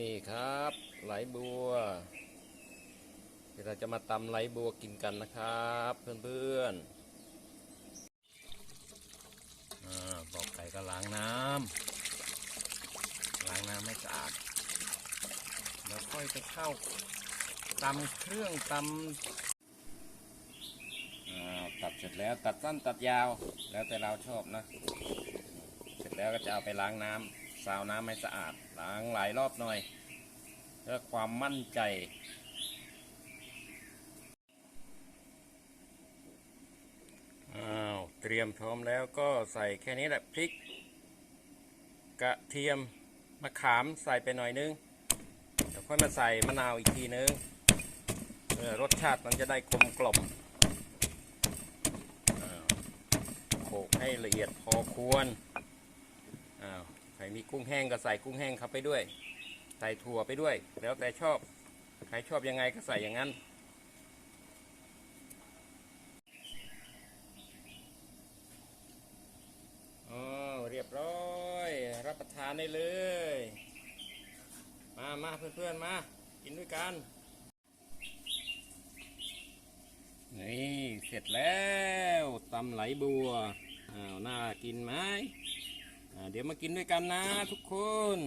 นี่ครับ ไหลบัวเดี๋ยวเราจะมาตำไหลบัวกินกันนะครับ เพื่อนๆอ่าบอกไก่ก็ล้างน้ำล้างน้ำให้สะอาดแล้วค่อยไปเข้าตำเครื่องตำอ่าตัดเสร็จแล้วตัดสั้นตัดยาว แล้วแต่เราชอบนะ เสร็จแล้วก็จะเอาไปล้างน้ำ ซาวน้ำให้สะอาดล้างหลายรอบหน่อยเพื่อความมั่นใจอ้าวเตรียมพร้อมแล้วก็ใส่แค่นี้แหละพริก กระเทียมมะขามใส่ไปหน่อยนึงเดี๋ยวค่อยมาใส่มะนาวอีกทีนึงเออรสชาติมันจะได้กลมกล่อมโขกให้ละเอียดพอควรอ้าว ใครมีกุ้งแห้งก็ใส่กุ้งแห้งเข้าไปด้วย ใส่ถั่วไปด้วย แล้วแต่ชอบ ใครชอบยังไงก็ใส่อย่างนั้น อ๋อ เรียบร้อย รับประทานได้เลย มามาเพื่อนๆ มา กินด้วยกัน นี่เสร็จแล้วตำไหลบัวอ้าวน่ากินไหม เดี๋ยวมากินด้วยกันนะทุกคน